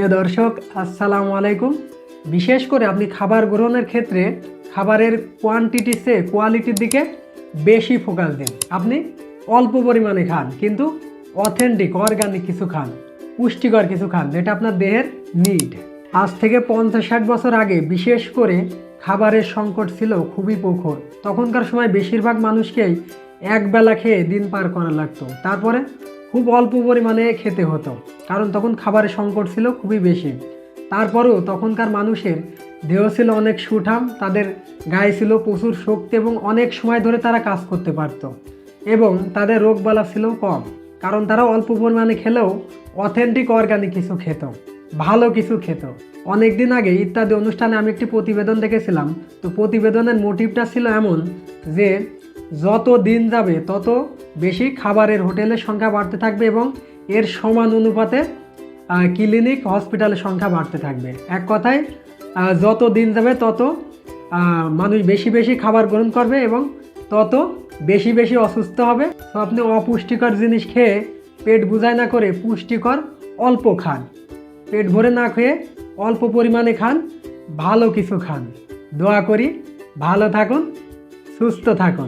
প্রিয় দর্শক, আসসালামু আলাইকুম। বিশেষ করে আপনি খাবার গ্রহণের ক্ষেত্রে খাবারের কোয়ান্টিটি সে কোয়ালিটির দিকে বেশি ফোকাস দিন। আপনি অল্প পরিমাণে খান, কিন্তু অথেন্টিক অর্গানিক কিছু খান, পুষ্টিকর কিছু খান, যেটা আপনার দেহের নিড আজ থেকে পঞ্চাশ ষাট বছর আগে বিশেষ করে খাবারের সংকট ছিল, খুবই প্রখর। তখনকার সময় বেশিরভাগ মানুষকেই একবেলা খেয়ে দিন পার করা লাগতো। তারপরে খুব অল্প পরিমাণে খেতে হতো, কারণ তখন খাবারের সংকট ছিল খুবই বেশি। তারপরেও তখনকার মানুষের দেহ ছিল অনেক সুঠাম, তাদের গায়ে ছিল প্রচুর শক্তি এবং অনেক সময় ধরে তারা কাজ করতে পারতো এবং তাদের রোগবালা ছিল কম, কারণ তারা অল্প পরিমাণে খেলেও অথেন্টিক অর্গানিক কিছু খেত, ভালো কিছু খেত। অনেক দিন আগে ইত্যাদি অনুষ্ঠানে আমি একটি প্রতিবেদন দেখেছিলাম, তো প্রতিবেদনের মোটিভটা ছিল এমন যে যত দিন যাবে, তত বেশি খাবারের হোটেলের সংখ্যা বাড়তে থাকবে এবং এর সমান অনুপাতে ক্লিনিক, হসপিটালের সংখ্যা বাড়তে থাকবে। এক কথায় যত দিন যাবে, তত মানুষ বেশি বেশি খাবার গ্রহণ করবে এবং তত বেশি বেশি অসুস্থ হবে। তো আপনি অপুষ্টিকর জিনিস খেয়ে পেট বুঝায় না করে পুষ্টিকর অল্প খান। পেট ভরে না খেয়ে অল্প পরিমাণে খান, ভালো কিছু খান। দোয়া করি, ভালো থাকুন, সুস্থ থাকুন।